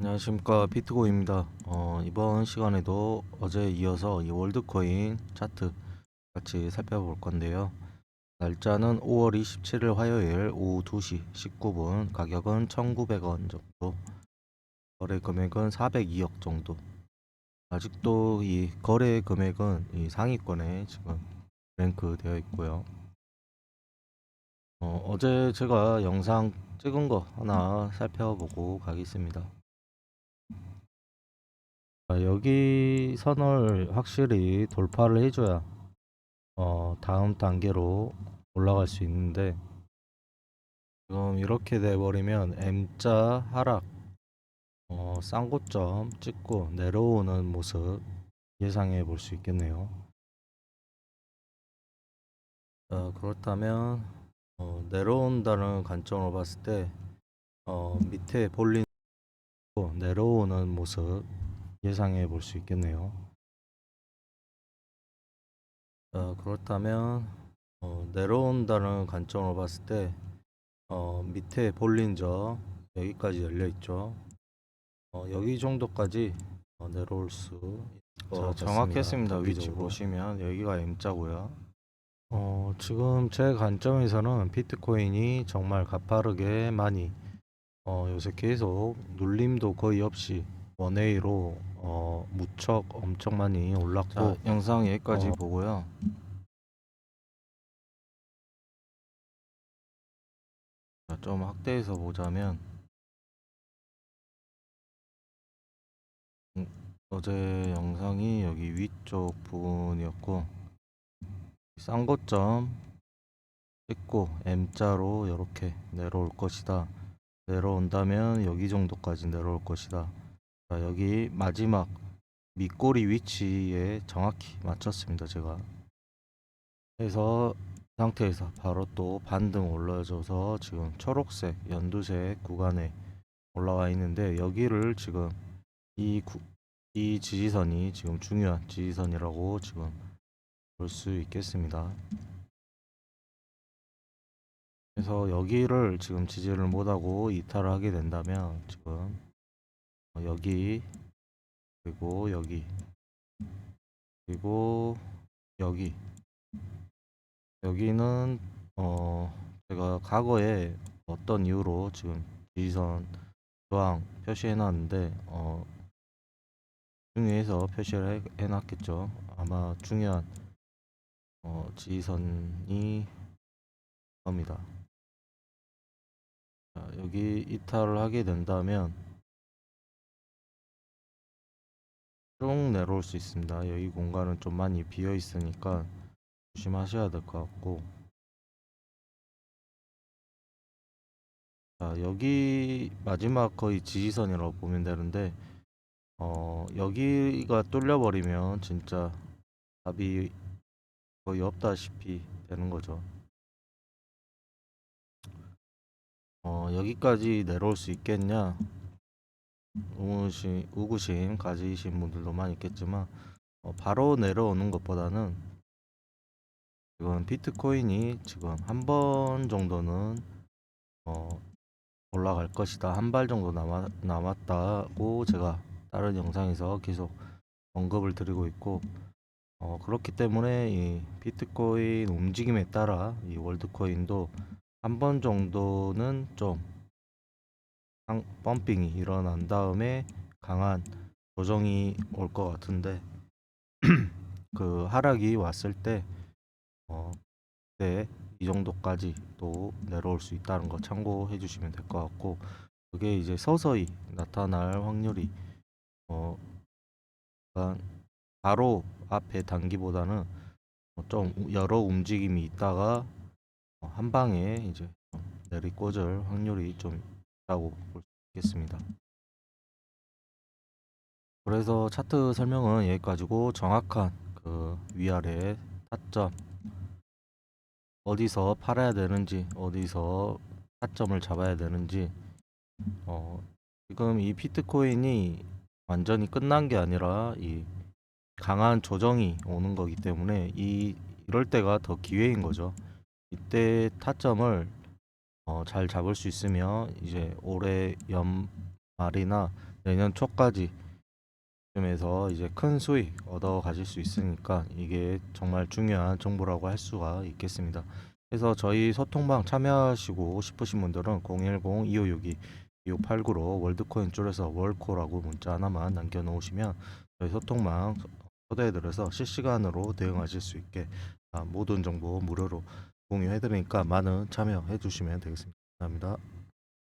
안녕하십니까 비트고입니다. 어, 이번 시간에도 어제 이어서 이 월드코인 차트 같이 살펴볼 건데요. 날짜는 5월 27일 화요일 오후 2시 19분 가격은 1,900원 정도 거래 금액은 402억 정도 아직도 이 거래 금액은 이 상위권에 지금 랭크 되어 있고요. 어, 어제 제가 영상 찍은 거 하나 살펴보고 가겠습니다. 아, 여기 선을 확실히 돌파를 해줘야 어, 다음 단계로 올라갈 수 있는데 지금 이렇게 돼버리면 M자 하락 어, 쌍고점 찍고 내려오는 모습 예상해 볼 수 있겠네요. 어, 그렇다면 어, 내려온다는 관점으로 봤을 때 어, 밑에 볼린 내려오는 모습 예상해 볼 수 있겠네요. 어, 그렇다면 어, 내려온다는 관점으로 봤을 때 어, 밑에 볼린저 여기까지 열려 있죠. 어, 여기 정도까지 어, 내려올 수 어, 자, 정확했습니다. 위치. 보시면 여기가 M자고요. 어, 지금 제 관점에서는 비트코인이 정말 가파르게 많이 어, 요새 계속 눌림도 거의 없이 원웨이로 어, 무척 엄청 많이 올랐고 자, 영상 여기까지 어. 보고요. 자, 좀 확대해서 보자면 음, 어제 영상이 여기 위쪽 부분이었고 쌍고점 찍고 M자로 이렇게 내려올 것이다. 내려온다면 여기 정도까지 내려올 것이다. 자, 여기 마지막 밑꼬리 위치에 정확히 맞췄습니다. 제가. 그래서 이 상태에서 바로 또 반등 올려줘서 지금 초록색, 연두색 구간에 올라와 있는데 여기를 지금 이, 구, 이 지지선이 지금 중요한 지지선이라고 지금 볼 수 있겠습니다. 그래서 여기를 지금 지지를 못하고 이탈을 하게 된다면 지금 어, 여기 그리고 여기 그리고 여기. 여기는 어 제가 과거에 어떤 이유로 지금 지지선 저항 표시해 놨는데 어 중요해서 표시를 해, 해놨겠죠. 아마 중요한 어 지지선이 겁니다. 자, 여기 이탈을 하게 된다면 쭉 내려올 수 있습니다. 여기 공간은 좀 많이 비어 있으니까 조심하셔야 될 것 같고 자, 여기 마지막 거의 지지선이라고 보면 되는데 어, 여기가 뚫려 버리면 진짜 답이 거의 없다시피 되는 거죠. 어, 여기까지 내려올 수 있겠냐? 우구심, 우구심 가지신 분들도 많이 있겠지만 어, 바로 내려오는 것보다는 지금 비트코인이 지금 한 번 정도는 어, 올라갈 것이다. 한 발 정도 남아, 남았다고 제가 다른 영상에서 계속 언급을 드리고 있고 어, 그렇기 때문에 이 비트코인 움직임에 따라 이 월드코인도 한 번 정도는 좀 상- 펌핑이 일어난 다음에 강한 조정이 올 것 같은데 그 하락이 왔을 때 어, 네, 이 정도까지 또 내려올 수 있다는 거 참고해 주시면 될 것 같고 그게 이제 서서히 나타날 확률이 어, 바로 앞에 단기보다는 어, 좀 여러 움직임이 있다가 어, 한 방에 이제 좀 내리꽂을 확률이 좀 있다고 볼 수 있겠습니다. 그래서 차트 설명은 여기까지고 정확한 그 위아래 타점 어디서 팔아야 되는지 어디서 타점을 잡아야 되는지 어, 지금 이 비트코인이 완전히 끝난 게 아니라 이 강한 조정이 오는 거기 때문에 이 이럴 때가 더 기회인 거죠. 이때 타점을 어, 잘 잡을 수 있으면 이제 올해 연말이나 내년 초까지 쯤에서 이제 큰 수익 얻어 가실 수 있으니까 이게 정말 중요한 정보라고 할 수가 있겠습니다. 그래서 저희 소통방 참여하시고 싶으신 분들은 010-2562-2589로 월드코인 줄여서 월코라고 문자 하나만 남겨놓으시면 저희 소통방 초대해드려서 실시간으로 대응하실 수 있게 아, 모든 정보 무료로 공유해드리니까 많은 참여해 주시면 되겠습니다. 감사합니다.